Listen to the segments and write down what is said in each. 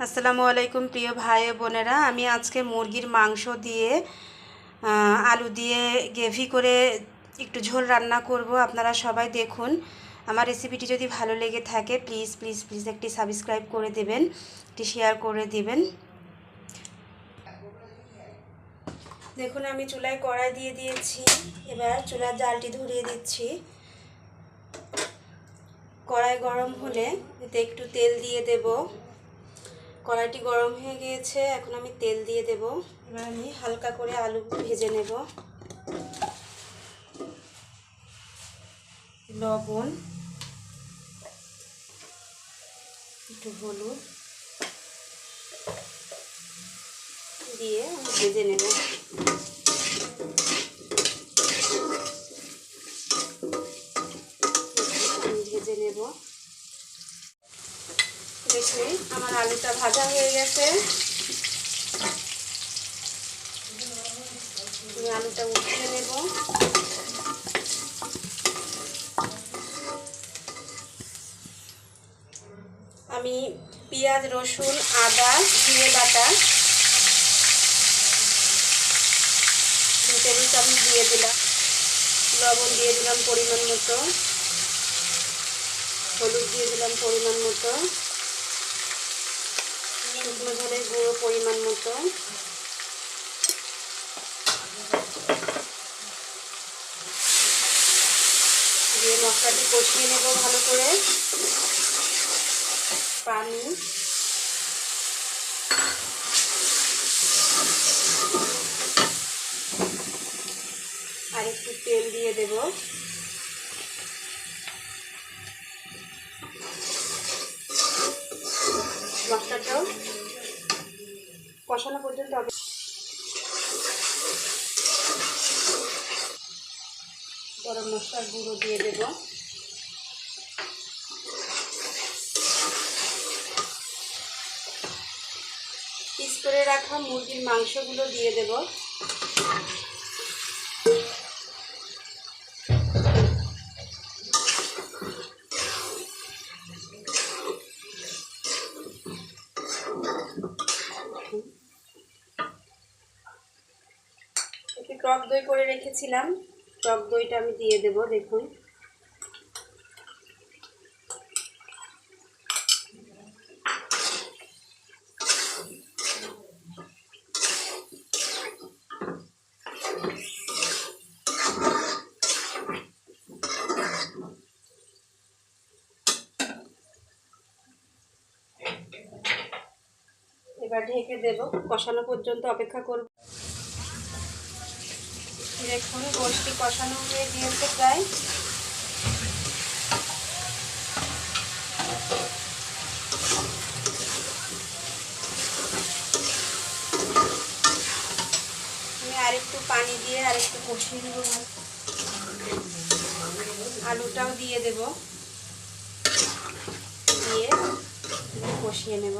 আসসালামু আলাইকুম প্রিয় ভাই বোনেরা। আমি আজকে মুরগির মাংস দিয়ে আলু দিয়ে গ্রেভি করে একটু ঝোল রান্না করব। আপনারা সবাই দেখুন। আমার রেসিপিটি যদি ভালো লেগে থাকে প্লিজ প্লিজ প্লিজ একটি সাবস্ক্রাইব করে দেবেন, একটি শেয়ার করে দেবেন। দেখুন, আমি চুলায় কড়াই দিয়ে দিয়েছি। এবার চুলার জালটি ধরিয়ে দিচ্ছি। কড়াই গরম হলে এতে একটু তেল দিয়ে দেব। কড়াইটি গরম হয়ে গিয়েছে, এখন আমি তেল দিয়ে দেব। এবার আমি হালকা করে আলু ভেজে নেব। লবণ, একটু হলুদ দিয়ে আমি ভেজে নেব। ভেজে নেব। দেখুন আমার আলুটা ভাজা হয়ে গেছে। আলুটা উঠিয়ে নেব। আমি পেঁয়াজ, রসুন, আদা, জিরে বাটা দু টেবিল চামচ দিয়ে দিলাম। লবণ দিয়ে দিলাম পরিমাণ মতো। হলুদ দিয়ে দিলাম পরিমাণ মতো। পরিমাণ মতো। দিয়ে মশলাটি কষিয়ে নেব ভালো করে। পানি। আর একটু তেল দিয়ে দেব। কষানো পর্যন্ত গরম মশলার গুঁড়ো দিয়ে দেব। পিস করে রাখা মুরগির মাংসগুলো দিয়ে দেব। একটু টক দই করে রেখেছিলাম। টক দইটা আমি দিয়ে দেব, দেখুন। এবার ঢেকে দেব। কষানো পর্যন্ত অপেক্ষা করব। দেখুন, গোষ্ঠী কষানো হয়ে গিয়েছে প্রায়। আমি আরেকটু পানি দিয়ে আরেকটু কষিয়ে নেব। আলুটাও দিয়ে দেব। দিয়ে কষিয়ে নেব।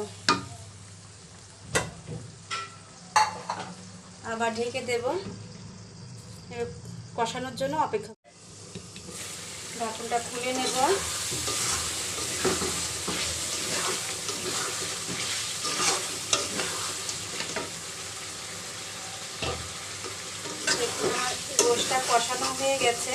আবার ঢেকে দেব। কষানোর জন্য অপেক্ষা ঢাকনটা খুলে নেব। আমার কষানো হয়ে গেছে।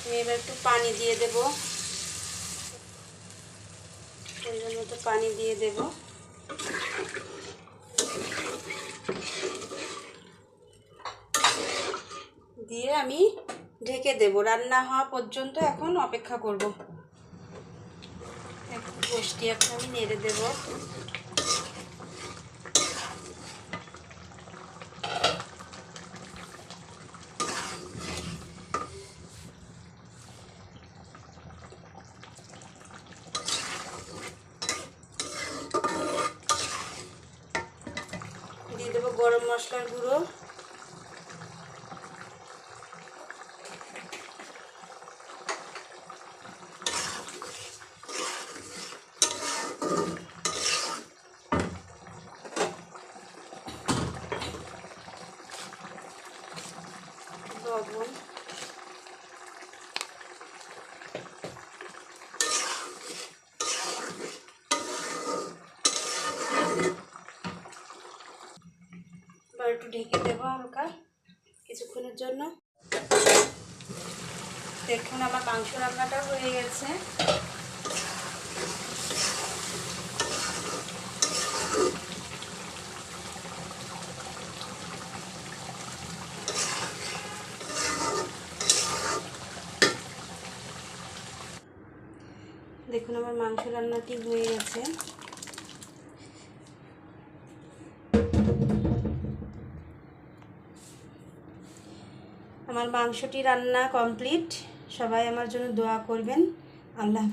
আমি এবার একটু পানি দিয়ে দেব। পরিমাণ মতো পানি দিয়ে দেব। দিয়ে আমি ঢেকে দেব। রান্না হওয়া পর্যন্ত এখন অপেক্ষা করব। গোষ্ঠী এখন আমি নেড়ে দেব দিয়ে দেবো গরম মশলার গুঁড়ো এবার একটু ঢেকে দেবো হালকা কিছুক্ষণের জন্য। দেখুন আমার মাংস রান্নাটা হয়ে গেছে। দেখুন আমার মাংস রান্নাটি হয়ে গেছে। আমার মাংসটি রান্না কমপ্লিট। সবাই আমার জন্য দোয়া করবেন। আল্লাহ হাফেজ।